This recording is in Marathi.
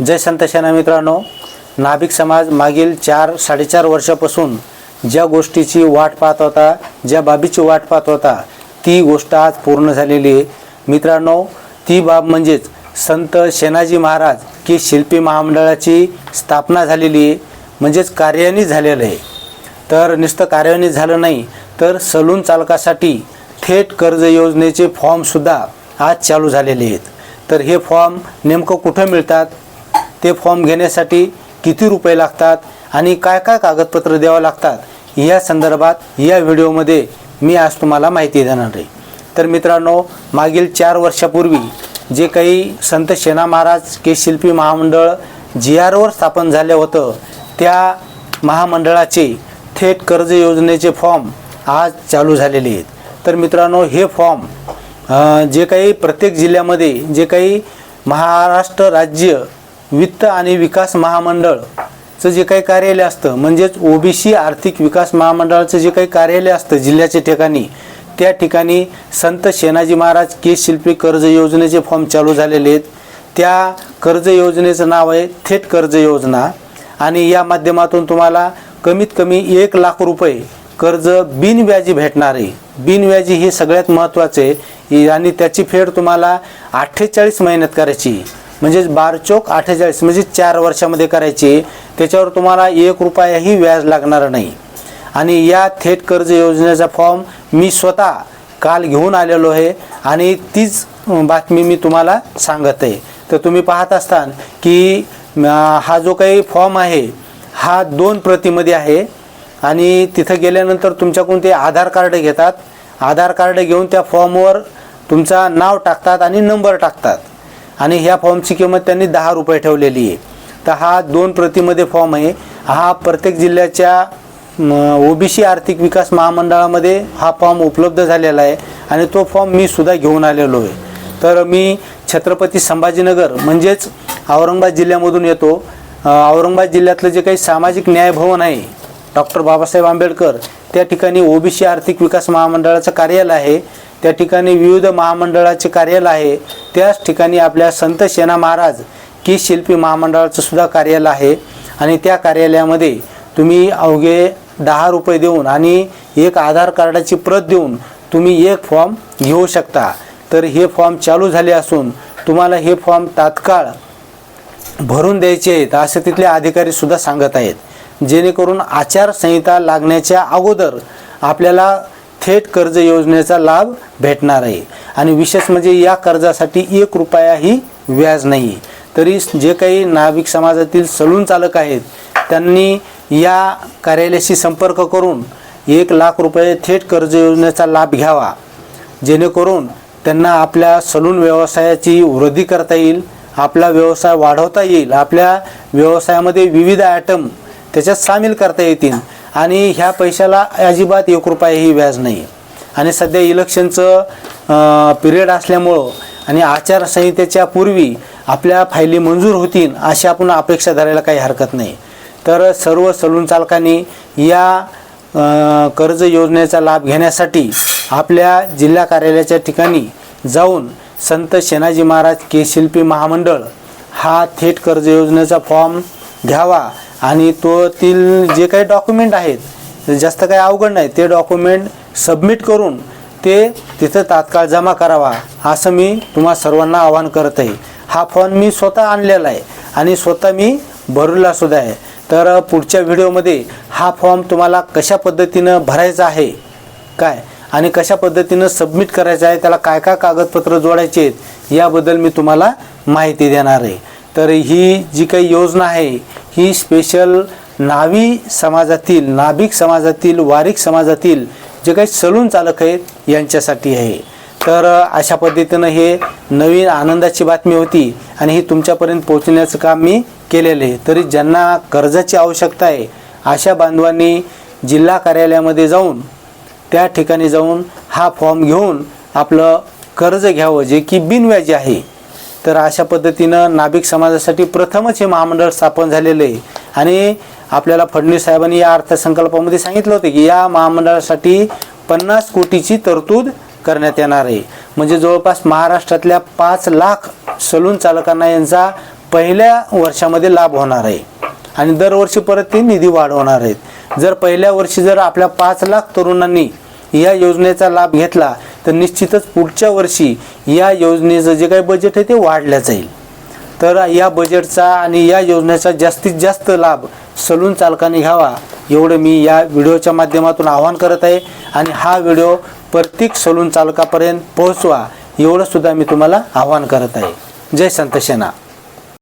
जय संत सेना मित्रांनो. नाभिक समाज मागील चार साडेचार वर्षापासून ज्या गोष्टीची वाट पाहत होता ज्या बाबीची वाट पाहत होता ती गोष्ट आज पूर्ण झालेली आहे. मित्रांनो ती बाब म्हणजेच संत सेनाजी महाराज की शिल्पी महामंडळाची स्थापना झालेली आहे म्हणजेच कार्यान्वित झालेलं आहे. तर नुसतं कार्यान्वित झालं नाही तर सलून चालकासाठी थेट कर्ज योजनेचे फॉर्मसुद्धा आज चालू झालेले आहेत. तर हे फॉर्म नेमकं कुठं मिळतात? ते फॉर्म घेण्यासाठी किती रुपये लागतात आणि काय काय कागदपत्र द्यावं लागतात या संदर्भात या व्हिडिओमध्ये मी आज तुम्हाला माहिती देणार आहे. तर मित्रांनो मागील चार वर्षापूर्वी जे काही संत शेना महाराज के शिल्पी महामंडळ जी आरवर स्थापन झालं होतं त्या महामंडळाचे थेट कर्ज योजनेचे फॉर्म आज चालू झालेले आहेत. तर मित्रांनो हे फॉर्म जे काही प्रत्येक जिल्ह्यामध्ये जे काही महाराष्ट्र राज्य वित्त आणि विकास महामंडळचं जे काही कार्यालय असतं म्हणजेच ओबीसी आर्थिक विकास महामंडळाचं जे काही कार्यालय असतं जिल्ह्याच्या ठिकाणी त्या ठिकाणी संत सेनाजी महाराज के शिल्पी कर्ज योजनेचे फॉर्म चालू झालेले आहेत. त्या कर्ज योजनेचं नाव आहे थेट कर्ज योजना आणि या माध्यमातून तुम्हाला कमीत कमी एक लाख रुपये कर्ज बिनव्याजी भेटणार आहे. बिनव्याजी हे सगळ्यात महत्त्वाचे आहे. आणि त्याची फेड तुम्हाला अठ्ठेचाळीस महिन्यात करायची आहे. म्हणजेच बारचोक अठ्ठेचाळीस म्हणजे चार वर्षामध्ये करायची त्याच्यावर तुम्हाला एक रुपयाही व्याज लागणार नाही. आणि या थेट कर्ज योजनेचा फॉर्म मी स्वतः काल घेऊन आलेलो आहे आणि तीच बातमी मी तुम्हाला सांगत आहे. तर तुम्ही पाहत असताल की हा जो काही फॉर्म आहे हा दोन प्रतीमध्ये आहे. आणि तिथं गेल्यानंतर तुमच्याकडून ते आधार कार्ड घेतात. आधार कार्ड घेऊन त्या फॉर्मवर तुमचा नाव टाकतात आणि नंबर टाकतात. आणि ह्या फॉर्मची किंमत त्यांनी दहा रुपये ठेवलेली आहे. तर हा दोन प्रतीमध्ये फॉर्म आहे. हा प्रत्येक जिल्ह्याच्या ओबीसी आर्थिक विकास महामंडळामध्ये हा फॉर्म उपलब्ध झालेला आहे आणि तो फॉर्म मी सुद्धा घेऊन आलेलो आहे. तर मी छत्रपती संभाजीनगर म्हणजेच औरंगाबाद जिल्ह्यामधून येतो. औरंगाबाद जिल्ह्यातलं जे काही सामाजिक न्याय भवन आहे डॉक्टर बाबासाहेब आंबेडकर त्या ठिकाणी ओबीसी आर्थिक विकास महामंडळाचं कार्यालय आहे. त्या ठिकाणी विविध महामंडळाचे कार्यालय आहे. त्याच ठिकाणी आपल्या संत सेना महाराज की शिल्पी महामंडळाचं सुद्धा कार्यालय आहे. आणि त्या कार्यालयामध्ये तुम्ही अवघे दहा रुपये देऊन आणि एक आधार कार्डाची प्रत देऊन तुम्ही एक फॉर्म घेऊ शकता. तर हे फॉर्म चालू झाले असून तुम्हाला हे फॉर्म तात्काळ भरून द्यायचे आहेत असे तिथले अधिकारी सुद्धा सांगत आहेत. जेणेकरून आचारसंहिता लागण्याच्या अगोदर आपल्याला थेट कर्ज योजनेचा लाभ भेटणार आहे. आणि विशेष म्हणजे या कर्जासाठी एक रुपयाही व्याज नाही. तरी जे काही नाभिक समाजातील सलून चालक आहेत त्यांनी या कार्यालयाशी संपर्क करून एक लाख रुपये थेट कर्ज योजनेचा लाभ घ्यावा. जेणेकरून त्यांना आपल्या सलून व्यवसायाची वृद्धी करता येईल आपला व्यवसाय वाढवता येईल आपल्या व्यवसायामध्ये विविध ॲटम त्याच्यात सामील करता येतील. आणि ह्या पैशाला अजिबात एक रुपयाही व्याज नाही आणि सध्या इलेक्शनचं पिरियड असल्यामुळं आणि आचारसंहितेच्या पूर्वी आपल्या फायली मंजूर होतील अशी आपण अपेक्षा धरायला काही हरकत नाही. तर सर्व सलून चालकांनी या कर्ज योजनेचा लाभ घेण्यासाठी आपल्या जिल्हा कार्यालयाच्या ठिकाणी जाऊन संत शेनाजी महाराज के शिल्पी महामंडळ हा थेट कर्ज योजनेचा फॉर्म घ्यावा. आणि तो तील जे काही डॉक्युमेंट आहेत जास्त काही अवघड नाही ते डॉक्युमेंट सबमिट करून ते तिथं तात्काळ जमा करावा असं मी तुम्हा सर्वांना आवाहन करत आहे. हा फॉर्म मी स्वतः आणलेला आहे आणि स्वतः मी भरलेला सुद्धा आहे. तर पुढच्या व्हिडिओमध्ये हा फॉर्म तुम्हाला कशा पद्धतीनं भरायचा आहे काय आणि कशा पद्धतीनं सबमिट करायचं आहे त्याला काय काय कागदपत्र जोडायचे आहेत याबद्दल मी तुम्हाला माहिती देणार आहे. तर ही जी काही योजना आहे ही स्पेशल नावी समाजातील नाभिक समाजातील वारिक समाजातील जे काही सलून चालक आहेत यांच्यासाठी आहे. तर अशा पद्धतीनं हे नवीन आनंदाची बातमी होती आणि ही तुमच्यापर्यंत पोहोचण्याचं काम मी केलेलं आहे. तरी ज्यांना कर्जाची आवश्यकता आहे अशा बांधवांनी जिल्हा कार्यालयामध्ये जाऊन त्या ठिकाणी जाऊन हा फॉर्म घेऊन आपलं कर्ज घ्यावं जे की बिनव्याजी आहे. तर अशा पद्धतीनं नाभिक समाजासाठी प्रथमच हे महामंडळ स्थापन झालेलं आहे. आणि आपल्याला फडणवीस साहेबांनी या अर्थसंकल्पामध्ये सांगितलं होतं की या महामंडळासाठी पन्नास कोटीची तरतूद करण्यात येणार आहे. म्हणजे जवळपास महाराष्ट्रातल्या पाच लाख सलून चालकांना यांचा पहिल्या वर्षामध्ये लाभ होणार आहे. आणि दरवर्षी परत ते निधी वाढवणार आहेत. जर पहिल्या वर्षी जर आपल्या पाच लाख तरुणांनी या योजनेचा लाभ घेतला तर निश्चितच पुढच्या वर्षी या योजनेचं जे काही बजेट आहे ते वाढलं जाईल. तर या बजेटचा आणि या योजनेचा जास्तीत जास्त लाभ सलून चालकांनी घ्यावा एवढं मी या व्हिडिओच्या माध्यमातून आवाहन करत आहे. आणि हा व्हिडिओ प्रत्येक सलून चालकापर्यंत पोहोचवा एवढं सुद्धा मी तुम्हाला आवाहन करत आहे. जय संत सेना